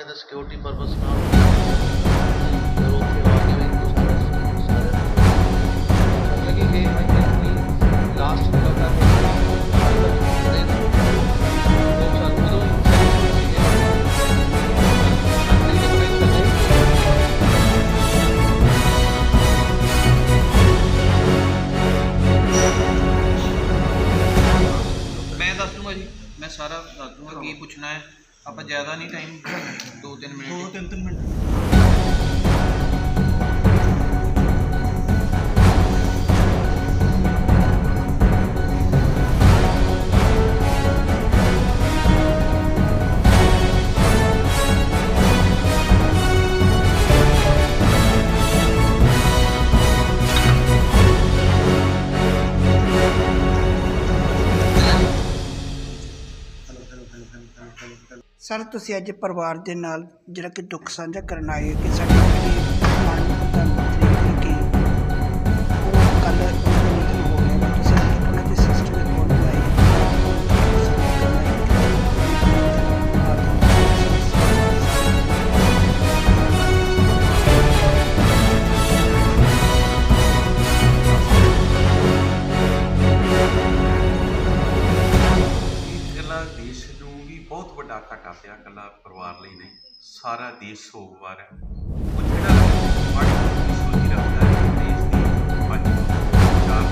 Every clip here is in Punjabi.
ਕਹਿੰਦੇ ਸਿਕਿਉਰਿਟੀ ਪਰਪਸ ਨਾਲ ਫਿਰ ਉੱਥੇ ਆ ਕੇ ਵੀ ਕੁਛ ਸਾਰੇ ਲੱਗੀ ਕਿ ਆਈ ਥਿੰਕ ਕਿ ਲਾਸਟ ਮੁਲਾਕਾਤ ਆਪਾਂ ਜ਼ਿਆਦਾ ਨਹੀਂ ਟਾਈਮ 2-3 ਮਿੰਟ ਦੋ ਤਿੰਨ ਤਿੰਨ ਮਿੰਟ। ਸਰ, ਤੁਸੀਂ ਅੱਜ ਪਰਿਵਾਰ ਦੇ ਨਾਲ ਜਿਹੜਾ ਕਿ ਦੁੱਖ ਸਾਂਝਾ ਕਰਨ ਆਏ ਹੋ ਕਿ ਸਾਡਾ ਜਿਹੜੇ ਮਾਨਯੋਗ ਸਾਰਾ ਹੈ। ਉਹ ਜਿਹੜਾ ਮਾੜੀ ਮੋਟੀ ਸੋਚੀ ਰੱਖਦਾ ਹੈ ਦੇਸ਼ ਦੀ ਅੱਜ ਚਾਰ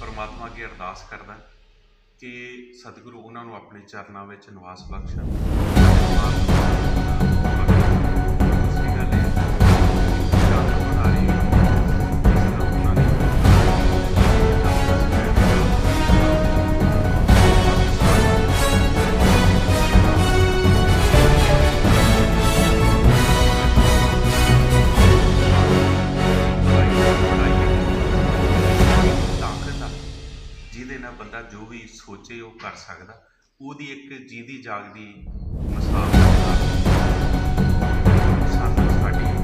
ਪਰਮਾਤਮਾ ਅੱਗੇ ਅਰਦਾਸ ਕਰਦਾ। ਕਿ ਸਤਿਗੁਰੂ ਉਹਨਾਂ ਨੂੰ ਆਪਣੇ ਚਰਨਾਂ ਵਿੱਚ ਨਿਵਾਸ ਬਖਸ਼ਣ। ਸੋਚੇ ਉਹ ਕਰ ਸਕਦਾ ਉਹਦੀ ਇੱਕ ਜੀਦੀ ਜਾਗਦੀ ਮਿਸਾਲ ਸਾਨੂੰ ਸਾਡੀ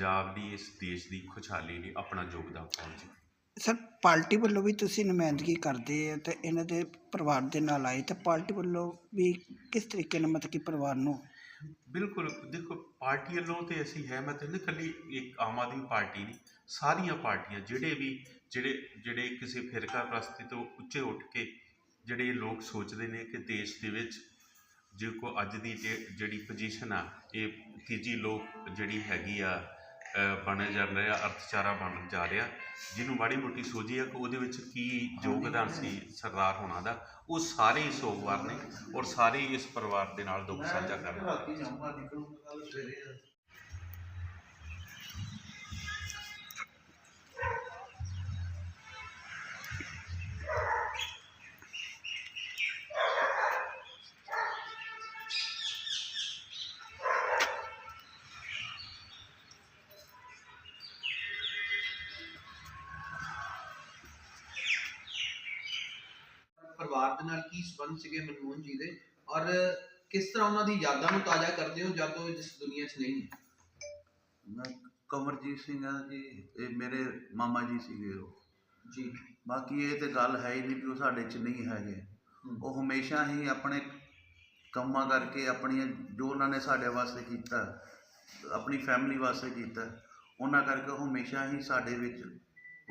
ਪੰਜਾਬ ਦੀ ਇਸ ਦੇਸ਼ ਦੀ ਖੁਸ਼ਹਾਲੀ ਲਈ ਆਪਣਾ ਯੋਗਦਾਨ ਪਾਉਣ ਜੀ ਸਰ ਪਾਰਟੀ ਵੱਲੋਂ ਵੀ ਤੁਸੀਂ ਨੁਮਾਇੰਦਗੀ ਕਰਦੇ ਆ ਤੇ ਇਹਨਾਂ ਦੇ ਪਰਿਵਾਰ ਦੇ ਨਾਲ ਆਏ ਤੇ ਪਾਰਟੀ ਵੱਲੋਂ ਵੀ ਕਿਸ ਤਰੀਕੇ ਨਾਲ ਮਤਲਬ ਕਿ ਪਰਿਵਾਰ ਨੂੰ? ਬਿਲਕੁਲ ਦੇਖੋ ਪਾਰਟੀ ਵੱਲੋਂ ਤੇ ਅਸੀਂ ਹੈ ਮੈਂ ਕਹਿੰਦਾ ਕੱਲੀ ਇੱਕ ਆਮ ਆਦਮੀ ਪਾਰਟੀ ਨਹੀਂ ਸਾਰੀਆਂ ਪਾਰਟੀਆਂ ਜਿਹੜੇ ਵੀ ਜਿਹੜੇ ਜਿਹੜੇ ਕਿਸੇ ਫਿਰਕਾ ਪ੍ਰਸਤੀ ਤੋਂ ਉੱਚੇ ਉੱਠ ਕੇ ਜਿਹੜੇ ਲੋਕ ਸੋਚਦੇ ਨੇ ਕਿ ਦੇਸ਼ ਦੇ ਵਿੱਚ ਜੇ ਕੋ ਅੱਜ ਦੀ ਜਿਹੜੀ ਪੋਜੀਸ਼ਨ ਆ ਇਹ ਤੀਜੀ ਲੋਕ ਜਿਹੜੀ ਹੈਗੀ ਆ ਬਣ ਜਾ ਰਿਹਾ ਅਰਥਚਾਰਾ ਬਣ ਜਾ ਰਿਹਾ। ਜਿਹਨੂੰ ਮਾੜੀ ਮੋਟੀ ਸੋਝੀ ਆ ਕਿ ਉਹਦੇ ਵਿੱਚ ਕੀ ਯੋਗਦਾਨ ਸੀ ਸਰਦਾਰ ਹੋਣਾ ਦਾ ਉਹ ਸਾਰੇ ਹੀ ਸੋਗਵਾਰ ਨੇ ਔਰ ਸਾਰੇ ਇਸ ਪਰਿਵਾਰ ਦੇ ਨਾਲ ਦੁੱਖ ਸਾਂਝਾ ਕਰ ਰਹੇ ਪਰਿਵਾਰ ਦੇ ਨਾਲ ਕੀ ਸੰਬੰਧ ਸੀਗੇ ਮਨਮੋਹਨ ਜੀ ਦੇ? ਔਰ ਕਿਸ ਤਰ੍ਹਾਂ ਉਹਨਾਂ ਦੀ ਯਾਦਾਂ ਨੂੰ ਤਾਜ਼ਾ ਕਰਦੇ ਹੋ ਜਦ ਉਹ ਇਸ ਦੁਨੀਆ 'ਚ ਨਹੀਂ ਹੈ? ਮੈਂ ਕਮਰਜੀਤ ਸਿੰਘ ਆ ਜੀ ਇਹ ਮੇਰੇ ਮਾਮਾ ਜੀ ਸੀਗੇ ਉਹ। ਜੀ। ਬਾਕੀ ਇਹ ਤੇ ਗੱਲ ਹੈ ਹੀ ਨਹੀਂ ਕਿ ਉਹ ਸਾਡੇ ਚ ਨਹੀਂ ਹੈਗੇ। ਉਹ ਹਮੇਸ਼ਾ ਹੀ ਆਪਣੇ ਕੰਮਾਂ ਕਰਕੇ ਆਪਣੀਆਂ ਜੋ ਉਹਨਾਂ ਨੇ ਸਾਡੇ ਵਾਸਤੇ ਕੀਤਾ ਆਪਣੀ ਫੈਮਿਲੀ ਵਾਸਤੇ ਕੀਤਾ ਉਹਨਾਂ ਕਰਕੇ ਉਹ ਹਮੇਸ਼ਾ ਹੀ ਸਾਡੇ ਵਿੱਚ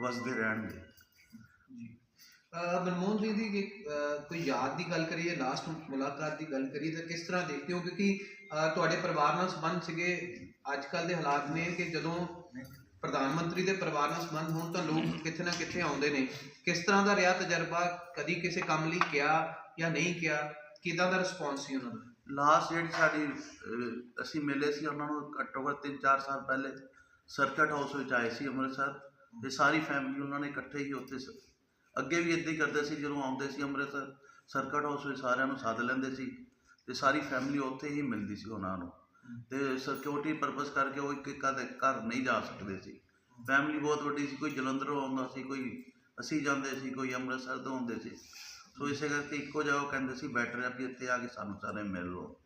ਵਸਦੇ ਰਹਿਣਗੇ। ਮਨਮੋਹਨ ਜੀ ਦੀ ਜੇ, ਕੋਈ ਯਾਦ ਦੀ ਗੱਲ ਕਰੀਏ ਲਾਸਟ ਮੁਲਾਕਾਤ ਦੀ ਗੱਲ ਕਰੀਏ ਤਾਂ ਕਿਸ ਤਰ੍ਹਾਂ ਦੇਖਦੇ ਹੋ? ਕਿਉਂਕਿ ਤੁਹਾਡੇ ਪਰਿਵਾਰ ਨਾਲ ਸੰਬੰਧ ਸੀਗੇ ਅੱਜ ਕੱਲ ਦੇ ਹਾਲਾਤ ਨੇ ਕਿ ਜਦੋਂ ਪ੍ਰਧਾਨ ਮੰਤਰੀ ਦੇ ਪਰਿਵਾਰ ਨਾਲ ਸੰਬੰਧ ਹੋਣ ਤਾਂ ਲੋਕ ਕਿੱਥੇ ਨਾ ਕਿੱਥੇ ਆਉਂਦੇ ਨੇ। ਕਿਸ ਤਰ੍ਹਾਂ ਦਾ ਰਿਹਾ ਤਜਰਬਾ? ਕਦੀ ਕਿਸੇ ਕੰਮ ਲਈ ਕਿਹਾ ਜਾਂ ਨਹੀਂ ਕਿਹਾ? ਕਿਦਾਂ ਦਾ ਰਿਸਪੌਂਸ ਸੀ ਉਹਨਾਂ ਦਾ? ਲਾਸਟ ਜਿਹੜੀ ਸਾਡੀ ਅਸੀਂ ਮਿਲੇ ਸੀ ਉਹਨਾਂ ਨੂੰ ਘੱਟੋ ਘੱਟ 3-4 ਸਾਲ ਪਹਿਲੇ ਸਰਕਟ ਹਾਊਸ ਵਿੱਚ ਆਏ ਸੀ ਅੰਮ੍ਰਿਤਸਰ। ਤੇ ਸਾਰੀ ਫੈਮਿਲੀ ਉਹਨਾਂ ਨੇ ਇਕੱਠੇ ਹੀ ਉੱਥੇ ਸ- ਅੱਗੇ ਵੀ ਇੱਦਾਂ ਹੀ ਕਰਦੇ ਸੀ, ਜਦੋਂ ਆਉਂਦੇ ਸੀ ਅੰਮ੍ਰਿਤਸਰ, ਸਰਕਟ ਹਾਊਸ ਵਿੱਚ ਸਾਰਿਆਂ ਨੂੰ ਸੱਦ ਲੈਂਦੇ ਸੀ ਤੇ ਸਾਰੀ ਫੈਮਿਲੀ ਉੱਥੇ ਹੀ ਮਿਲਦੀ ਸੀ ਉਹਨਾਂ ਨੂੰ। ਤੇ ਸਿਕਿਉਰਿਟੀ ਪਰਪਸ ਕਰਕੇ ਉਹ ਇੱਕ ਇੱਕ ਦੇ ਘਰ ਨਹੀਂ ਜਾ ਸਕਦੇ ਸੀ। ਫੈਮਿਲੀ ਬਹੁਤ ਵੱਡੀ ਸੀ, ਕੋਈ ਜਲੰਧਰੋਂ ਆਉਂਦਾ ਸੀ, ਕੋਈ ਅਸੀਂ ਜਾਂਦੇ ਸੀ, ਕੋਈ ਅੰਮ੍ਰਿਤਸਰ ਤੋਂ ਆਉਂਦੇ ਸੀ। ਸੋ ਇਸੇ ਕਰਕੇ ਇੱਕੋ ਜਿਹਾ ਉਹ ਕਹਿੰਦੇ ਸੀ ਬੈਟਰ ਆ ਵੀ ਇੱਥੇ ਆ ਕੇ ਸਾਨੂੰ ਸਾਰੇ ਮਿਲ ਲਓ।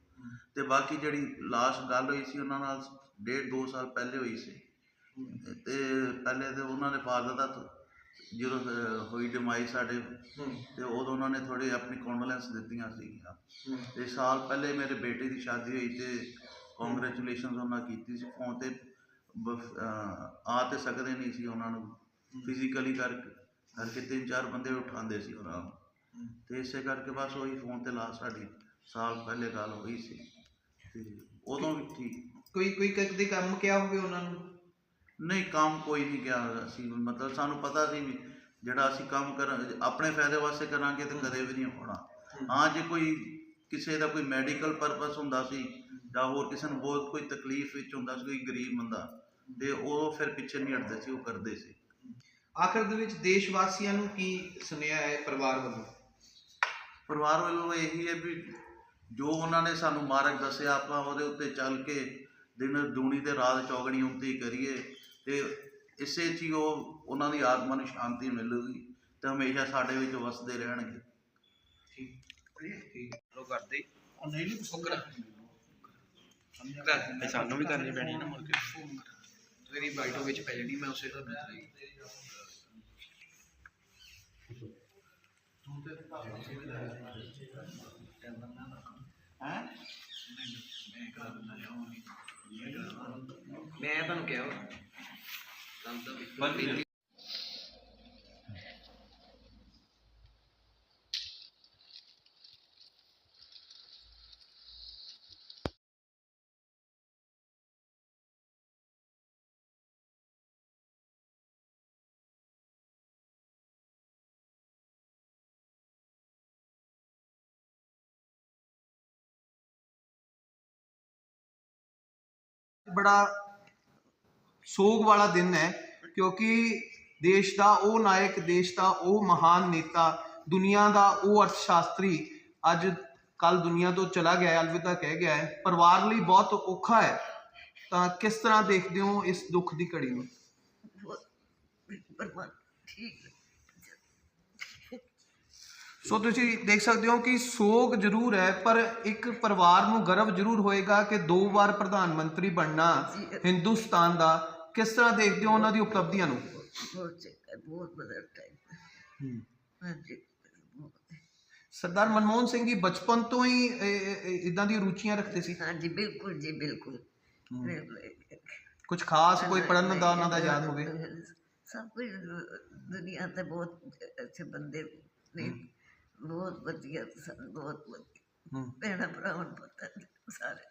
ਤੇ ਬਾਕੀ ਜਿਹੜੀ ਲਾਸਟ ਗੱਲ ਹੋਈ ਸੀ ਉਹਨਾਂ ਨਾਲ, ਡੇਢ ਦੋ ਸਾਲ ਪਹਿਲੇ ਹੋਈ ਸੀ। ਤੇ ਪਹਿਲੇ ਤੇ ਉਹਨਾਂ ਦੇ ਫਾਦਰ ਦਾ ਜਦੋਂ ਅਹ, ਹੋਈ ਡਿਮਾਈ ਸਾਡੇ ਤੇ ਉਦੋਂ ਉਹਨਾਂ ਨੇ ਥੋੜੀ ਆਪਣੀ ਕੌਂਡੋਲੈਂਸ ਦਿੱਤੀਆਂ ਸੀਗੀਆਂ। ਤੇ ਸਾਲ ਪਹਿਲੇ ਮੇਰੇ ਬੇਟੇ ਦੀ ਸ਼ਾਦੀ ਹੋਈ ਤੇ ਕੰਗ੍ਰੈਚੁਲੇਸ਼ਨਸ ਉਹਨਾਂ ਕੀਤੀ ਸੀ। ਫੋਨ ਤੇ ਬ- ਅਹ, ਆ ਤੇ ਸਕਦੇ ਨਹੀਂ ਸੀ ਉਹਨਾਂ ਨੂੰ। ਫਿਜ਼ੀਕਲੀ ਕਰਕੇ ਕਰਕੇ ਤਿੰਨ ਚਾਰ ਬੰਦੇ ਉਠਾਉਂਦੇ ਸੀ ਉਹਨਾਂ ਨੂੰ। ਤੇ ਇਸੇ ਕਰਕੇ ਬਸ ਉਹੀ ਫੋਨ ਤੇ ਲਾਸਟ ਸਾਡੀ ਸਾਲ ਪਹਿਲੇ ਗੱਲ ਹੋਈ ਸੀ। ਤੇ ਉਦੋਂ ਵੀ ਠੀਕ। ਕੋਈ ਕੋਈ ਕਦੇ ਕੰਮ ਕਿਹਾ ਹੋਵੇ ਉਹਨਾਂ ਨੂੰ? ਨਹੀਂ ਕੰਮ ਕੋਈ ਨਹੀਂ ਗਿਆ ਅਸੀਂ ਮਤਲਬ ਸਾਨੂੰ ਪਤਾ ਸੀ ਵੀ ਜਿਹੜਾ ਅਸੀਂ ਕੰਮ ਕਰ ਆਪਣੇ ਫਾਇਦੇ ਵਾਸਤੇ ਕਰਾਂਗੇ ਤੇ ਕਦੇ ਵੀ ਨਹੀਂ ਹੋਣਾ। ਹਾਂ। ਜੇ ਕੋਈ ਕਿਸੇ ਦਾ ਕੋਈ ਮੈਡੀਕਲ ਪਰਪਸ ਹੁੰਦਾ ਸੀ ਜਾਂ ਹੋਰ ਕਿਸੇ ਨੂੰ ਬਹੁਤ ਕੋਈ ਤਕਲੀਫ ਵਿੱਚ ਹੁੰਦਾ ਸੀ ਕੋਈ ਗਰੀਬ ਬੰਦਾ ਤੇ ਉਹ ਫਿਰ ਪਿੱਛੇ ਨਹੀਂ ਹਟਦੇ ਸੀ ਉਹ ਕਰਦੇ ਸੀ। ਆਖਰ ਦੇ ਵਿੱਚ ਦੇਸ਼ ਵਾਸੀਆਂ ਨੂੰ ਕੀ ਸੁਨੇਹਾ ਹੈ ਪਰਿਵਾਰ ਵੱਲੋਂ? ਪਰਿਵਾਰ ਵੱਲੋਂ ਇਹੀ ਹੈ ਵੀ ਜੋ ਉਹਨਾਂ ਨੇ ਸਾਨੂੰ ਮਾਰਗ ਦੱਸਿਆ ਆਪਾਂ ਉਹਦੇ ਉੱਤੇ ਚੱਲ ਕੇ ਦਿਨ ਦੂਣੀ ਤੇ ਰਾਤ ਚੌਗਣੀ ਉੱਤੇ ਕਰੀਏ। ਤੇ ਇਸੇ 'ਚ ਹੀ ਉਹ ਉਹਨਾਂ ਦੀ ਆਤਮਾ ਨੂੰ ਸ਼ਾਂਤੀ ਮਿਲੂਗੀ ਤੇ ਹਮੇਸ਼ਾ ਸਾਡੇ ਵਿੱਚ ਵਸਦੇ ਰਹਿਣਗੇ। ਲੋ ਕਰਦੇ ਸਾਨੂੰ ਵੀ ਕਰਨੀ ਪੈਣੀ ਨਾ। ਮੁੜ ਕੇ ਤੇਰੀ ਬਾਈਟੋ ਵਿੱਚ ਪੈ ਜਾਣੀ ਮੈਂ ਉਸੇ ਦਾ ਬਣਾ ਲਈ ਮੈਂ ਤੁਹਾਨੂੰ ਕਿਹਾ ਬੜਾ ਸੋਗ ਵਾਲਾ ਦਿਨ ਹੈ ਕਿਉਂਕਿ ਦੇਸ਼ ਦਾ ਉਹ ਨਾਇਕ ਦੇਸ਼ ਦਾ ਉਹ ਮਹਾਨ ਨੇਤਾ ਦੁਨੀਆ ਦਾ ਉਹ ਅਰਥ ਸ਼ਾਸਤਰੀ ਅੱਜ ਕੱਲ ਦੁਨੀਆ ਤੋਂ ਚਲਾ ਗਿਆ ਅਲਵਿਦਾ ਕਹਿ ਗਿਆ ਹੈ ਪਰਿਵਾਰ ਲਈ ਬਹੁਤ ਔਖਾ ਹੈ। ਤਾਂ ਕਿਸ ਤਰ੍ਹਾਂ ਦੇਖਦੇ ਹੋ ਇਸ ਦੁੱਖ ਦੀ ਘੜੀ ਨੂੰ? ਸੋ ਤੁਸੀਂ ਦੇਖ ਸਕਦੇ ਹੋ ਕਿ ਸੋਗ ਜ਼ਰੂਰ ਹੈ ਪਰ ਇੱਕ ਪਰਿਵਾਰ ਨੂੰ ਗਰਵ ਜ਼ਰੂਰ ਹੋਏਗਾ ਕਿ ਦੋ ਵਾਰ ਪ੍ਰਧਾਨ ਮੰਤਰੀ ਬਣਨਾ ਹਿੰਦੁਸਤਾਨ ਦਾ ਕਿਸ ਤਰ੍ਹਾਂ ਦੇਖਦੇ ਹੋ ਉਹਨਾਂ ਦੀ ਉਪਲਬਧੀਆਂ ਨੂੰ? ਬਹੁਤ ਚੰਗਾ ਬਹੁਤ ਬਦਲ ਟਾਈਮ ਹਾਂਜੀ ਸਰਦਾਰ ਮਨਮੋਹਨ ਸਿੰਘ ਜੀ ਬਚਪਨ ਤੋਂ ਹੀ ਇਦਾਂ ਦੀ ਰੁਚੀਆਂ ਰੱਖਦੇ ਸੀ? ਹਾਂਜੀ ਬਿਲਕੁਲ ਜੀ ਬਿਲਕੁਲ। ਕੁਝ ਖਾਸ ਕੋਈ ਪੜਨ ਦਾ ਉਹਨਾਂ ਦਾ ਯਾਦ ਹੋਵੇ? ਸਭ ਕੁਝ ਦੁਨੀਆ ਤੇ ਬਹੁਤ ਅੱਛੇ ਬੰਦੇ ਨੇ। ਬਹੁਤ ਵਧੀਆ ਸਨ ਬਹੁਤ ਵਧੀਆ। ਹੂੰ। ਭੈਣਾਂ ਭਰਾਵਾਂ ਨੂੰ ਪਤਾ ਸਾਰੇ।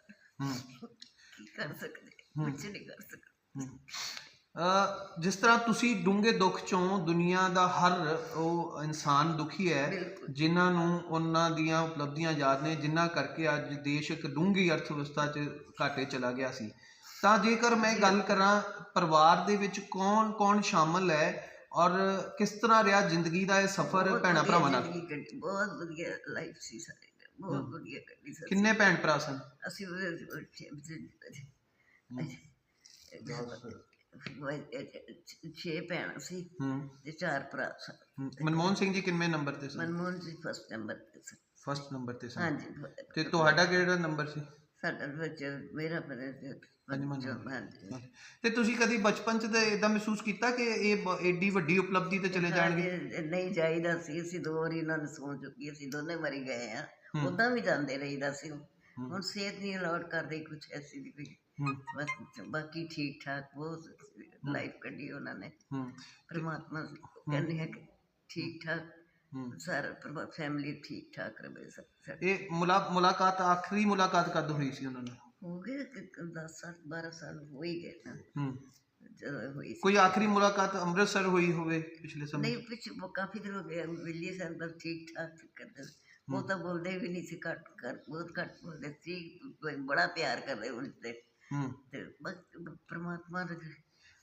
ਕੀ ਕਰ ਸਕਦੇ ਕੁਝ ਨਹੀਂ ਕਰ ਸਕਦੇ। ਜਿਸ ਤਰ੍ਹਾਂ ਤੁਸੀਂ ਡੂੰਘੇ ਦੁੱਖ ਚੋਂ ਦੁਨੀਆ ਦਾ ਹਰ ਉਹ ਇਨਸਾਨ ਦੁਖੀ ਹੈ। ਜਿਨ੍ਹਾਂ ਨੂੰ ਉਹਨਾਂ ਦੀਆਂ ਉਪਲਬਧੀਆਂ ਯਾਦ ਨੇ ਜਿਨ੍ਹਾਂ ਕਰਕੇ ਅੱਜ ਦੇਸ਼ ਇੱਕ ਡੂੰਘੀ ਅਰਥ ਵਿਵਸਥਾ 'ਚ ਘਾਟੇ ਚਲਾ ਗਿਆ ਸੀ। ਤਾਂ ਜੇਕਰ ਮੈਂ ਗੱਲ ਕਰਾਂ ਪਰਿਵਾਰ ਦੇ ਵਿੱਚ ਕੌਣ ਕੌਣ ਸ਼ਾਮਲ ਹੈ ਔਰ ਕਿਸ ਤਰ੍ਹਾਂ ਰਿਹਾ ਜ਼ਿੰਦਗੀ ਦਾ ਇਹ ਸਫ਼ਰ ਭੈਣਾਂ ਭਰਾਵਾਂ ਨਾਲ? ਕੱਟੀ, ਬਹੁਤ ਵਧੀਆ ਲਾਈਫ ਸੀ ਸਾਡੀ ਬਹੁਤ ਵਧੀਆ ਕੱਢੀ ਕਿੰਨੇ ਭੈਣ ਭਰਾ ਸਨ? ਅਸੀਂ ਛੇ- ਭੈਣਾਂ ਸੀ ਹੂੰ। ਤੇ ਚਾਰ ਭਰਾ ਸਨ। ਹੂੰ। ਮਨਮੋਹਨ ਸਿੰਘ ਜੀ ਕਿੰਨੇ ਨੰਬਰ ਤੇ ਸਨ? ਮਨਮੋਹਨ ਜੀ ਫਸਟ ਨੰਬਰ ਤੇ ਸਨ। ਫਸਟ ਨੰਬਰ ਤੇ ਸਨ। ਹਾਂਜੀ। ਤੇ ਤੁਹਾਡਾ ਕਿਹੜਾ ਨੰਬਰ ਸੀ? ਸਾਡਾ ਬੱਚਾ ਮੇਰਾ। ਹਾਂਜੀ ਤੇ ਤੁਸੀਂ ਕਦੀ ਬਚਪਨ 'ਚ ਤੇ ਇਦਾਂ ਮਹਿਸੂਸ ਕੀਤਾ ਕਿ ਇਹ ਬ- ਏਡੀ ਵੱਡੀ ਉਪਲਬਧੀ ਤੇ ਚਲੇ ਜਾਣਗੇ? ਨਹੀਂ ਜਾਈਦਾ ਸੀ। ਅਸੀਂ ਦੋ ਵਾਰੀ ਇਹਨਾਂ ਨੂੰ ਸੌਂ ਚੁੱਕੀ ਅਸੀਂ ਦੋਨੇ ਮਰੀ ਗਏ ਆ ਉਦਾਂ ਵੀ ਜਾਂਦੇ ਰਹੀਦਾ ਸੀ। ਹੁਣ ਸਿਹਤ ਨਹੀਂ ਅਲਾਉਡ ਕਰਦੀ ਕੁਛ ਐਸੀ ਦੀ ਕੋਈ। ਹੂੰ ਬਸ ਬਾਕੀ ਠੀਕ ਠਾਕ ਬਹੁਤ ਲਾਈਫ ਕੱਢੀ ਉਹਨਾਂ ਨੇ। ਪਰਮਾਤਮਾ ਕਹਿੰਦੇ ਹੈ ਕਿ ਠੀਕ ਠਾਕ ਸਾਰਾ ਪਰਿਵਾਰ ਫੈਮਿਲੀ ਠੀਕ ਠਾਕ ਰਵੇ ਸਭ ਇਹ ਮੁਲਾ ਮੁਲਾਕਾਤ ਆਖਰੀ ਮੁਲਾਕਾਤ ਕਦ ਹੋਈ ਸੀ ਉਹਨਾਂ ਨਾਲ? ਹੋ ਗਏ 10 ਸਾਲ 12 ਸਾਲ ਹੋ ਹੀ ਗਏ ਨਾ। ਹੂੰ। ਹੋਈ ਕੋਈ ਆਖਰੀ ਮੁਲਾਕਾਤ ਅੰਮ੍ਰਿਤਸਰ ਹੋਈ ਹੋਵੇ ਪਿਛਲੇ ਸਮੇਂ? ਨਹੀਂ ਪਿੱਛੇ ਕਾਫੀ ਦਿਨ ਹੋ ਗਏ ਮਿਲੀ ਸੰਦਰ ਠੀਕ ਠਾਕ ਕਰਦੇ ਉਹ ਤਾਂ ਬੋਲਦੇ ਵੀ ਨਹੀਂ ਸੀ ਘੱਟ ਕਰ ਬਹੁਤ ਘੱਟ ਬੋਲਦੇ ਸੀ ਬੜਾ ਪਿਆਰ ਕਰਦੇ ਉਲਟੇ ਹੂੰ। ਤੇ ਬਸ ਪ੍ਰਮਾਤਮਾ ਦੇ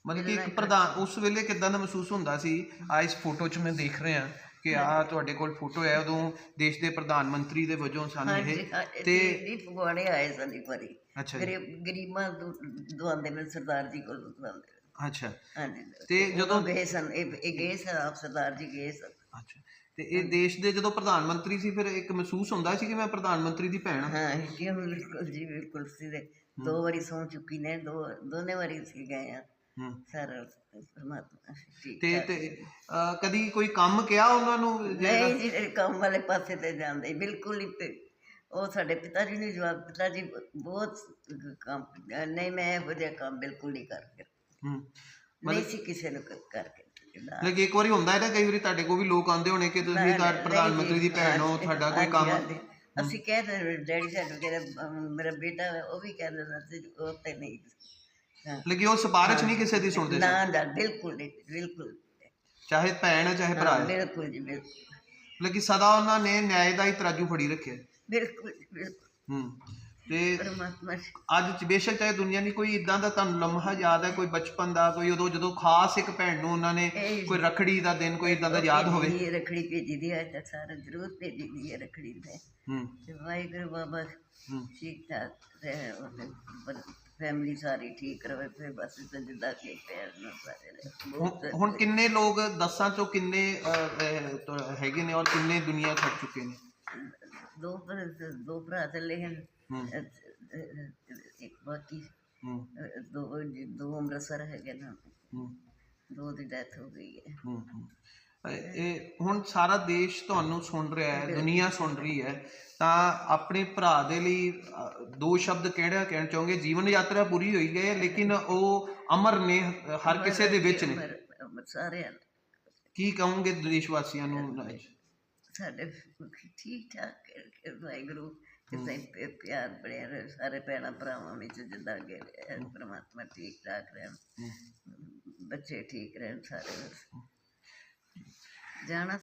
ਮਤਲਬ ਕਿ ਇੱਕ ਪ੍ਰਧਾਨ ਉਸ ਵੇਲੇ ਕਿਦਾਂ ਦਾ ਮਹਿਸੂਸ ਹੁੰਦਾ ਸੀ? ਆ ਇਸ ਫੋਟੋ 'ਚ ਮੈਂ ਦੇਖ ਰਿਹਾ ਕਿ ਆ ਤੁਹਾਡੇ ਕੋਲ ਫੋਟੋ ਹੈ ਉਦੋਂ ਦੇਸ਼ ਦੇ ਪ੍ਰਧਾਨ ਮੰਤਰੀ ਦੇ ਵਜੋਂ ਸਨ ਇਹ ਤੇ ਫਗਵਾੜੇ ਆਏ ਸਨ ਇੱਕ ਵਾਰੀ। ਅੱਛਾ ਗਰੀਬ ਦਵਾਉਂਦੇ ਨੇ ਸਰਦਾਰ ਜੀ ਕੋਲ ਦਵਾਉਂਦੇ। ਅੱਛਾ। ਤੇ ਜਦੋਂ- ਗਏ ਸਨ ਇਹ ਇਹ ਗਏ ਸਨ ਆਪ ਸਰਦਾਰ ਜੀ ਗਏ ਸਨ। ਅੱਛਾ। ਤੇ ਇਹ ਦੇਸ਼ ਦੇ ਜਦੋਂ ਪ੍ਰਧਾਨ ਮੰਤਰੀ ਸੀ ਫਿਰ ਇੱਕ ਮਹਿਸੂਸ ਹੁੰਦਾ ਸੀ ਕਿ ਮੈਂ ਪ੍ਰਧਾਨ ਮੰਤਰੀ ਦੀ ਭੈਣ ਹਾਂ? ਹਾਂ ਜੀ ਬਿਲਕੁਲ ਜੀ ਬਿਲਕੁਲ ਸੀ ਦੇ ਵਾਰੀ ਸੌ ਚੁੱਕੀ ਨੇ ਦੋ ਦੋਨੇ ਵਾਰੀ ਸੀ ਗਏ ਆ ਸਾਰਾ ਪਰਮਾਤਮਾ ਤੇ। ਤੇ ਕਦੀ ਕੋਈ ਕੰਮ ਕਿਹਾ ਉਹਨਾਂ ਨੂੰ? ਨਹੀਂ ਜੀ ਕੰਮ ਵਾਲੇ ਪਾਸੇ ਤੇ ਜਾਂਦੇ ਬਿਲਕੁਲ ਹੀ ਤੇ ਉਹ ਸਾਡੇ ਪਿਤਾ ਜੀ ਨੇ ਜਵਾਬ ਪਿਤਾ ਜੀ ਬਹੁਤ ਕੰਮ ਨਹੀਂ ਮੈਂ ਇਹੋ ਜਿਹਾ ਕੰਮ ਬਿਲਕੁਲ ਨਹੀਂ ਕਰਕੇ। ਹੂੰ। ਨਹੀਂ ਸੀ ਕਿਸੇ ਨੂੰ ਕਰਕੇ। ਲੇਕਿਨ ਇੱਕ ਵਾਰੀ ਹੁੰਦਾ ਹੈ ਨਾ ਕਈ ਵਾਰੀ ਤੁਹਾਡੇ ਕੋਲ ਵੀ ਲੋਕ ਆਉਂਦੇ ਹੋਣੇ ਕਿ ਤੁਸੀਂ ਪ੍ਰਧਾਨ ਮੰਤਰੀ ਦੀ ਭੈਣ ਹੋ ਤੁਹਾਡਾ ਕੋਈ ਕੰਮ ਅਸੀਂ ਕਹਿੰਦੇ ਡੈਡੀ ਸਾਨੂੰ ਕਹਿੰਦਾ ਮੇਰਾ ਬੇਟਾ ਉਹ ਵੀ ਕਹਿੰਦਾ ਹੁੰਦਾ ਸੀ ਉਹ ਤੇ ਨਹੀਂ। ਹਾਂ। ਲੇਕਿਨ ਉਹ ਸਿਫਾਰਿਸ਼ ਨਹੀਂ ਕਿਸੇ ਦੀ ਸੁਣਦੇ ਨਾ ਸੀ ਨਾ ਬਿਲਕੁਲ ਨਹੀਂ ਬਿਲਕੁਲ ਚਾਹੇ ਭੈਣ ਹੈ ਚਾਹੇ ਭਰਾ ਹਾਂ, ਹੈ ਬਿਲਕੁਲ ਜੀ ਬਿਲਕੁਲ। ਲੇਕਿਨ ਸਦਾ ਉਹਨਾਂ ਨੇ ਨਿਆਂ ਦਾ ਹੀ ਤਰਾਜੂ ਫੜੀ ਰੱਖਿਆ। ਬਿਲਕੁਲ ਜੀ, ਬਿਲਕੁਲ। ਹੂੰ। ਤੇ ਪਰਮਾਤਮਾ। ਅੱਜ ਚ ਬੇਸ਼ੱਕ ਚਾਹੇ ਦੁਨੀਆ ਦੀ ਕੋਈ ਇਦਾਂ ਦਾ ਤੁਹਾਨੂੰ ਲਮਹਾ ਯਾਦ ਹੈ ਕੋਈ ਬਚਪਨ ਦਾ ਕੋਈ ਉਦੋਂ ਜਦੋਂ ਖਾਸ ਇੱਕ ਭੈਣ ਨੂੰ ਉਹਨਾਂ ਨੇ ਇਹ- ਕੋਈ ਰਖੜੀ ਦਾ ਦਿਨ ਕੋਈ ਇਦਾਂ ਦਾ ਯਾਦ ਹੋਵੇ। ਭੇਜੀ ਹੈ, ਰੱਖੜੀ ਭੇਜੀ ਦੀ ਹੈ ਤਾਂ ਸਾਰਾ ਜ਼ਰੂਰ ਭੇਜੀ ਦੀ ਹੈ ਰੱਖੜੀ ਤੇ ਹੂੰ। ਤੇ ਵਾਹਿਗੁਰੂ ਬਾਬਾ ਠੀਕ ਠਾਕ ਰਹੇ ਉਹਦੇ ਫੈਮਿਲੀ ਸਾਰੀ ਠੀਕ ਰਵੇ ਫਿਰ ਬਸ ਜਿੱਦਾਂ ਕਿ ਪੈਰ ਨਾਲ ਸਾਰੇ ਹੁਣ- ਕਿੰਨੇ ਲੋਕ ਦਸਾਂ ਚੋਂ ਕਿੰਨੇ ਹੈਗੇ ਨੇ ਔਰ ਕਿੰਨੇ ਦੁਨੀਆ ਛੱਡ ਚੁੱਕੇ ਨੇ? ਦੋ ਭਰਾ ਦੋ ਭਰਾ ਚੱਲੇ ਹਨ। ਇੱਕ ਬਾਕੀ ਦੋ ਦੋ ਅੰਮ੍ਰਿਤਸਰ ਹੈਗੇ ਨਾ। ਦੋ ਦੀ ਡੈਥ ਹੋ ਗਈ ਹੈ। ਇਹ ਹੁਣ ਸਾਰਾ ਦੇਸ਼ ਤੁਹਾਨੂੰ ਸੁਣ ਰਿਹਾ ਹੈ ਦੁਨੀਆ ਸੁਣ ਰਹੀ ਹੈ। ਤਾਂ ਆਪਣੇ ਭਰਾ ਦੇ ਲਈ ਅ, ਦੋ ਸ਼ਬਦ ਕਿਹੜਾ ਕਹਿਣਾ ਚਾਹੋਗੇ? ਜੀਵਨ ਯਾਤਰਾ ਪੂਰੀ ਹੋਈ ਗਈ ਹੈ ਲੇਕਿਨ ਉਹ ਅਮਰ ਨੇ ਹਰ ਕਿਸੇ ਦੇ ਵਿੱਚ ਨੇ। ਕੀ ਕਹੋਗੇ ਦੇਸ਼ ਵਾਸੀਆਂ ਨੂੰ ਸਾਡੇ ਠੀਕ ਠਾਕ ਕਰਕੇ ਕਿਸੇ ਤੇ ਪਿਆਰ ਬਣਿਆ ਰਹੇ ਸਾਰੇ ਭੈਣਾਂ ਭਰਾਵਾਂ ਵਿੱਚ ਜਿੱਦਾਂ ਅੱਗੇ ਪਰਮਾਤਮਾ ਠੀਕ ਠਾਕ ਰਹਿਣ ਬੱਚੇ ਠੀਕ ਰਹਿਣ ਸਾਰੇ ਜਾਣਾ